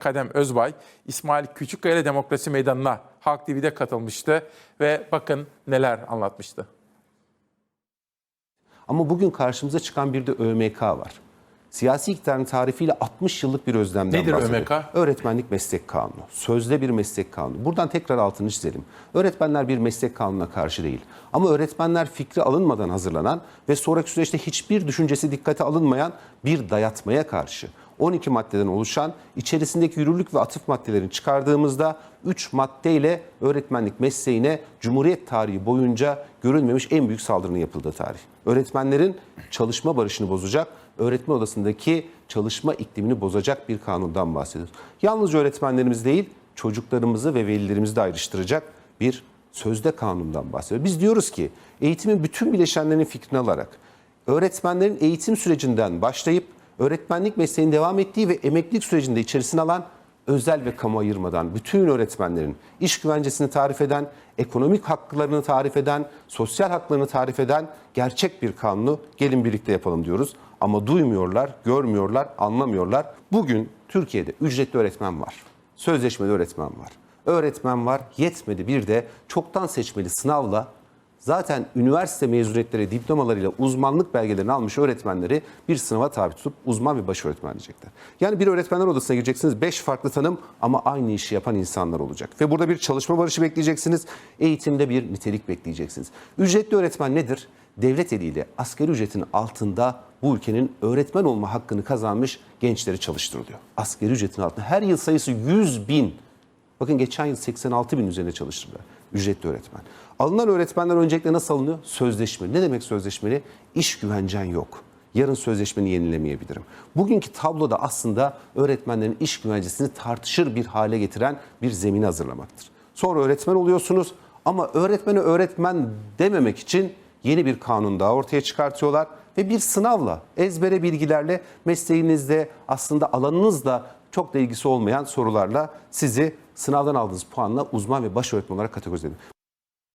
Kadem Özbay, İsmail Küçükkaya ile Demokrasi Meydanı'na Halk TV'de katılmıştı ve bakın neler anlatmıştı. Ama bugün karşımıza çıkan bir de ÖMK var. Siyasi iktidarın tarifiyle 60 yıllık bir özlemden Nedir bahsediyor. ÖMK? Öğretmenlik Meslek Kanunu. Sözde bir meslek kanunu. Buradan tekrar altını çizelim. Öğretmenler bir meslek kanununa karşı değil. Ama öğretmenler fikri alınmadan hazırlanan ve sonraki süreçte hiçbir düşüncesi dikkate alınmayan bir dayatmaya karşı. 12 maddeden oluşan içerisindeki yürürlük ve atıf maddelerini çıkardığımızda 3 maddeyle öğretmenlik mesleğine Cumhuriyet tarihi boyunca görülmemiş en büyük saldırının yapıldığı tarih. Öğretmenlerin çalışma barışını bozacak, öğretmen odasındaki çalışma iklimini bozacak bir kanundan bahsediyoruz. Yalnızca öğretmenlerimiz değil, çocuklarımızı ve velilerimizi de ayrıştıracak bir sözde kanundan bahsediyoruz. Biz diyoruz ki eğitimin bütün bileşenlerinin fikrini alarak öğretmenlerin eğitim sürecinden başlayıp öğretmenlik mesleğinin devam ettiği ve emeklilik sürecinde içerisine alan özel ve kamu ayırmadan bütün öğretmenlerin iş güvencesini tarif eden, ekonomik haklarını tarif eden, sosyal haklarını tarif eden gerçek bir kanunu gelin birlikte yapalım diyoruz. Ama duymuyorlar, görmüyorlar, anlamıyorlar. Bugün Türkiye'de ücretli öğretmen var. Sözleşmeli öğretmen var. Öğretmen var, yetmedi bir de çoktan seçmeli sınavla Zaten üniversite mezuniyetleri, diplomalarıyla uzmanlık belgelerini almış öğretmenleri bir sınava tabi tutup uzman ve baş öğretmen diyecekler. Yani bir öğretmenler odasına gireceksiniz. Beş farklı tanım ama aynı işi yapan insanlar olacak. Ve burada bir çalışma barışı bekleyeceksiniz. Eğitimde bir nitelik bekleyeceksiniz. Ücretli öğretmen nedir? Devlet eliyle asgari ücretin altında bu ülkenin öğretmen olma hakkını kazanmış gençleri çalıştırılıyor. Asgari ücretin altında her yıl sayısı 100 bin. Bakın geçen yıl 86 bin üzerine çalıştırdılar ücretli öğretmen. Alınan öğretmenler öncelikle nasıl alınıyor? Sözleşmeli. Ne demek sözleşmeli? İş güvencen yok. Yarın sözleşmeni yenilemeyebilirim. Bugünkü tabloda aslında öğretmenlerin iş güvencesini tartışır bir hale getiren bir zemini hazırlamaktır. Sonra öğretmen oluyorsunuz ama öğretmeni öğretmen dememek için yeni bir kanun daha ortaya çıkartıyorlar ve bir sınavla, ezbere bilgilerle mesleğinizde aslında alanınızla çok da ilgisi olmayan sorularla sizi sınavdan aldığınız puanla uzman ve baş öğretmen olarak kategorize edin.